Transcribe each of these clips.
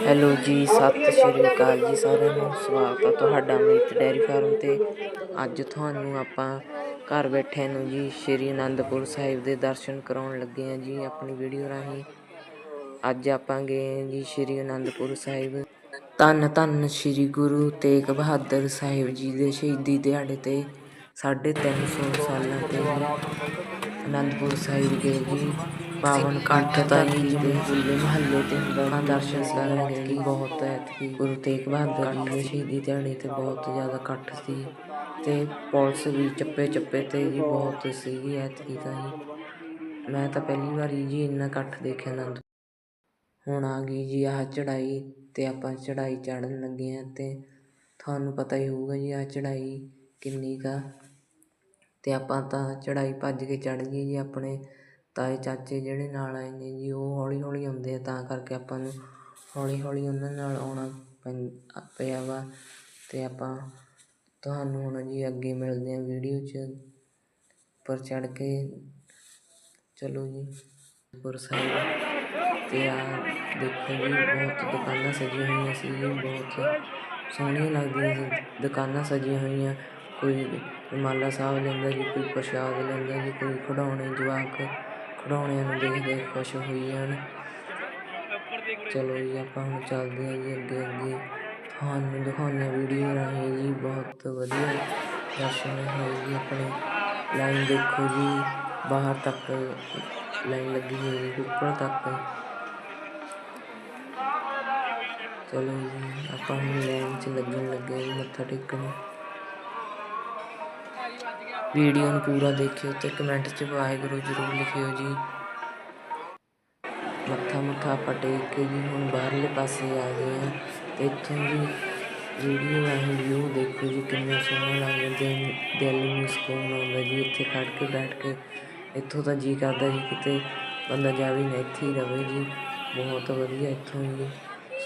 Hello ਜੀ, ਸਤਿ ਸ਼੍ਰੀ ਅਕਾਲ ਜੀ ਸਾਰਿਆਂ ਨੂੰ, ਸਵਾਗਤ ਹੈ ਤੁਹਾਡਾ ਅਮਰੀਤ ਡੈਰੀ ਫਾਰਮ ਤੇ। ਅੱਜ ਤੁਹਾਨੂੰ ਆਪਾਂ ਘਰ ਬੈਠੇ ਨੂੰ ਜੀ ਸ਼੍ਰੀ ਅਨੰਦਪੁਰ ਸਾਹਿਬ ਦੇ ਦਰਸ਼ਨ ਕਰਾਉਣ ਲੱਗੇ ਹਾਂ ਜੀ ਆਪਣੀ ਵੀਡੀਓ ਰਾਹੀਂ। ਅੱਜ ਆਪਾਂ ਗਏ ਹਾਂ ਜੀ ਸ਼੍ਰੀ ਅਨੰਦਪੁਰ ਸਾਹਿਬ। ਧੰਨ ਧੰਨ ਸ਼੍ਰੀ ਗੁਰੂ ਤੇਗ ਬਹਾਦਰ ਸਾਹਿਬ ਜੀ ਦੇ ਸ਼ਹੀਦੀ ਦਿਹਾੜੇ ਤੇ ਸਾਢੇ ਤਿੰਨ ਸੌ ਸਾਲਾਂ ਤੇ ਅਨੰਦਪੁਰ ਸਾਹਿਬ ਗਏ ਜੀ। ਪਾਵਨ ਕੰਠ ਤਾਈ ਜੀ ਦੇ ਹੋਲੇ ਮਹੱਲੇ ਤੇ ਦਰਾਂ ਦਰਸ਼ਨ ਕਰਾਂਗੇ ਕਿ ਬਹੁਤ ਐਤਕੀ ਗੁਰੂ ਤੇਗ ਬਹਾਦਰ ਜੀ ਦੇ ਸ਼ਹੀਦੀ ਦਿਹਾੜੇ ਤੇ ਬਹੁਤ ਜ਼ਿਆਦਾ ਇਕੱਠ ਸੀ। ਤੇ ਪੁਲਿਸ ਵੀ ਚੱਪੇ ਚੱਪੇ ਤੇ ਜੀ ਬਹੁਤ ਸੀਗੀ ਐਤਕੀ ਤਾਂ ਜੀ। ਮੈਂ ਤਾਂ ਪਹਿਲੀ ਵਾਰੀ ਜੀ ਇੰਨਾ ਇਕੱਠ ਦੇਖਿਆ ਆਨੰਦ ਹੁਣ ਆ ਗਈ ਜੀ ਆਹ ਚੜਾਈ ਤੇ ਆਪਾਂ ਚੜਾਈ ਚੜਨ ਲੱਗੇ ਆ ਤੇ ਤੁਹਾਨੂੰ ਪਤਾ ਹੀ ਹੋਊਗਾ ਜੀ ਆਹ ਚੜਾਈ ਕਿੰਨੀ ਕਾ ਤੇ ਆਪਾਂ ਤਾਂ ਚੜਾਈ ਭੱਜ ਕੇ ਚੜ ਗਏ ਜੀ ਆਪਣੇ ਤਾਏ ਚਾਚੇ ਜਿਹੜੇ ਨਾਲ ਆਏ ਨੇ ਜੀ, ਉਹ ਹੌਲੀ ਹੌਲੀ ਆਉਂਦੇ ਆ, ਤਾਂ ਕਰਕੇ ਆਪਾਂ ਨੂੰ ਹੌਲੀ ਹੌਲੀ ਉਹਨਾਂ ਨਾਲ ਆਉਣਾ ਪੈਂ- ਪਿਆ ਵਾ। ਅਤੇ ਆਪਾਂ ਤੁਹਾਨੂੰ ਹੁਣ ਜੀ ਅੱਗੇ ਮਿਲਦੇ ਹਾਂ ਵੀਡੀਓ 'ਚ। ਉੱਪਰ ਚੜ੍ਹ ਕੇ। ਚਲੋ ਜੀ। ਗੁਰ ਸਾਹਿਬ ਅਤੇ ਆ ਦੇਖੋ ਜੀ, ਬਹੁਤ ਦੁਕਾਨਾਂ ਸਜੀਆਂ ਹੋਈਆਂ ਸੀ ਜੀ, ਬਹੁਤ ਸੋਹਣੀਆਂ ਲੱਗਦੀਆਂ ਸੀ। ਦੁਕਾਨਾਂ ਸਜੀਆਂ ਹੋਈਆਂ, ਕੋਈ ਮਾਲਾ ਸਾਹਿਬ ਲੈਂਦਾ ਜੀ, ਕੋਈ ਪ੍ਰਸ਼ਾਦ ਲੈਂਦਾ ਜੀ, ਕੋਈ ਖਿਡੌਣੇ, ਜਵਾਕ ਖਿਡੌਣਿਆਂ ਨੂੰ ਦੇਖ ਦੇਖ ਖੁਸ਼ ਹੋਈ ਜਾਣ ਚਲੋ ਜੀ ਆਪਾਂ ਹੁਣ ਚੱਲਦੇ ਹਾਂ ਜੀ ਅੱਗੇ ਅੱਗੇ। ਤੁਹਾਨੂੰ ਦਿਖਾਉਂਦੇ ਹਾਂ ਵੀਡੀਓ ਰਾਹੀਂ ਜੀ ਬਹੁਤ ਵਧੀਆ ਦਰਸ਼ਨ ਹੋਏ ਜੀ ਆਪਣੇ। ਲਾਈਨ ਦੇਖੋ ਜੀ ਬਾਹਰ ਤੱਕ ਲਾਈਨ ਲੱਗੀ ਹੋਈ ਹੈ ਜੀ, ਉੱਪਰ ਤੱਕ। ਚਲੋ ਜੀ ਆਪਾਂ ਹੁਣ ਲਾਈਨ 'ਚ ਲੱਗਣ ਲੱਗੇ ਜੀ ਮੱਥਾ ਟੇਕਣ। ਵੀਡੀਓ ਨੂੰ ਪੂਰਾ ਦੇਖਿਓ ਤੇ ਕਮੈਂਟ 'ਚ ਵਾਹਿਗੁਰੂ ਜ਼ਰੂਰ ਲਿਖਿਓ ਜੀ। ਮੱਥਾ ਮੁੱਥਾ ਆਪਾਂ ਕੇ ਜੀ ਹੁਣ ਬਾਹਰਲੇ ਪਾਸੇ ਆ ਗਏ ਆ। ਤੇ ਇੱਥੋਂ ਜੀ ਵੀਡੀਓ ਰਾਹੀਂ ਵਿਊ ਦੇਖੋ ਜੀ, ਕਿੰਨਾ ਸੋਹਣਾ ਲੱਗਦਾ ਦਿਲ ਨੂੰ ਸਕੂਨ ਆਉਂਦਾ ਜੀ, ਇੱਥੇ ਖੜ ਕੇ ਬੈਠ ਕੇ। ਇੱਥੋਂ ਤਾਂ ਜੀ ਕਰਦਾ ਜੀ ਕਿਤੇ ਬੰਦਾ ਜਾਵੇ ਨਾ ਇੱਥੇ ਹੀ ਰਵੇ ਜੀ। ਬਹੁਤ ਵਧੀਆ ਇੱਥੋਂ ਜੀ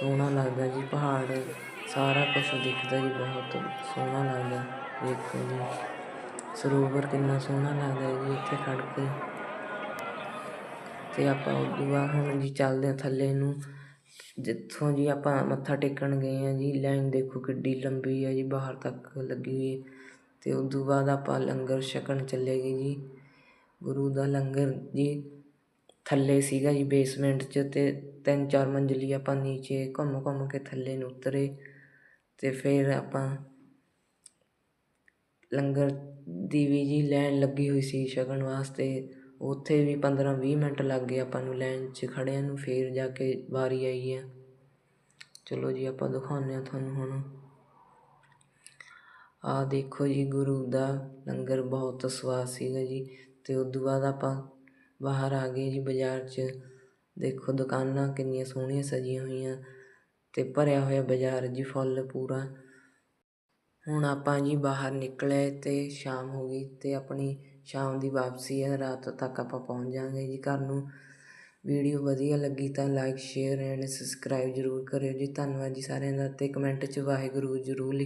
ਸੋਹਣਾ ਲੱਗਦਾ ਜੀ, ਪਹਾੜ ਸਾਰਾ ਕੁਝ ਦਿਖਦਾ ਜੀ, ਬਹੁਤ ਸੋਹਣਾ ਲੱਗਦਾ ਦੇਖੋ ਜੀ। ਸਰੋਵਰ ਕਿੰਨਾ ਸੋਹਣਾ ਲੱਗਦਾ ਜੀ ਇੱਥੇ ਖੜ ਕੇ। ਅਤੇ ਆਪਾਂ ਉਦੋਂ ਬਾਅਦ ਹੁਣ ਜੀ ਚੱਲਦੇ ਹਾਂ ਥੱਲੇ ਨੂੰ। ਜਿੱਥੋਂ ਜੀ ਆਪਾਂ ਮੱਥਾ ਟੇਕਣ ਗਏ ਹਾਂ ਜੀ, ਲਾਈਨ ਦੇਖੋ ਕਿੱਡੀ ਲੰਬੀ ਹੈ ਜੀ, ਬਾਹਰ ਤੱਕ ਲੱਗੀ ਹੋਈ ਤੇ ਉਦੋਂ ਬਾਅਦ ਆਪਾਂ ਲੰਗਰ ਛਕਣ ਚੱਲੇ ਗਏ ਜੀ। ਗੁਰੂ ਦਾ ਲੰਗਰ ਜੀ ਥੱਲੇ ਸੀਗਾ ਜੀ ਬੇਸਮੈਂਟ 'ਚ ਅਤੇ ਤਿੰਨ ਚਾਰ ਮੰਜ਼ਲੀ ਆਪਾਂ ਨੀਚੇ ਘੁੰਮ ਘੁੰਮ ਕੇ ਥੱਲੇ ਨੂੰ ਉਤਰੇ। ਅਤੇ ਫਿਰ ਆਪਾਂ ਲੰਗਰ ਦੀ ਵੀ ਜੀ ਲਾਈਨ ਲੱਗੀ ਹੋਈ ਸੀ ਛਕਣ ਵਾਸਤੇ। ਉੱਥੇ ਵੀ 15-20 ਮਿੰਟ ਲੱਗ ਗਏ ਆਪਾਂ ਨੂੰ ਲਾਈਨ 'ਚ ਖੜ੍ਹਿਆਂ ਨੂੰ, ਫਿਰ ਜਾ ਕੇ ਵਾਰੀ ਆਈ ਆ। ਚਲੋ ਜੀ ਆਪਾਂ ਦਿਖਾਉਂਦੇ ਹਾਂ ਤੁਹਾਨੂੰ ਹੁਣ। ਆਹ ਦੇਖੋ ਜੀ ਗੁਰੂ ਦਾ ਲੰਗਰ ਬਹੁਤ ਸਵਾਦ ਸੀਗਾ ਜੀ। ਅਤੇ ਤੇ ਤੋਂ ਬਾਅਦ ਆਪਾਂ ਬਾਹਰ ਆ ਗਏ ਜੀ ਬਾਜ਼ਾਰ 'ਚ। ਦੇਖੋ ਦੁਕਾਨਾਂ ਕਿੰਨੀਆਂ ਸੋਹਣੀਆਂ ਸਜੀਆਂ ਹੋਈਆਂ ਅਤੇ ਭਰਿਆ ਹੋਇਆ ਬਾਜ਼ਾਰ ਜੀ ਫੁੱਲ ਪੂਰਾ। ਹੁਣ ਆਪਾਂ ਜੀ ਬਾਹਰ ਨਿਕਲੇ ਅਤੇ ਸ਼ਾਮ ਹੋ ਗਈ ਅਤੇ ਆਪਣੀ ਸ਼ਾਮ ਦੀ ਵਾਪਸੀ ਹੈ, ਰਾਤ ਤੱਕ ਆਪਾਂ ਪਹੁੰਚ ਜਾਂਗੇ ਜੀ। ਘਰ ਨੂੰ ਵੀਡੀਓ ਵਧੀਆ ਲੱਗੀ ਤਾਂ ਲਾਈਕ ਸ਼ੇਅਰ ਐਂਡ ਸਬਸਕ੍ਰਾਈਬ ਜ਼ਰੂਰ ਕਰਿਓ ਜੀ। ਧੰਨਵਾਦ ਜੀ ਸਾਰਿਆਂ ਦਾ ਅਤੇ ਕਮੈਂਟ 'ਚ ਵਾਹਿਗੁਰੂ ਜ਼ਰੂਰ ਲਿ-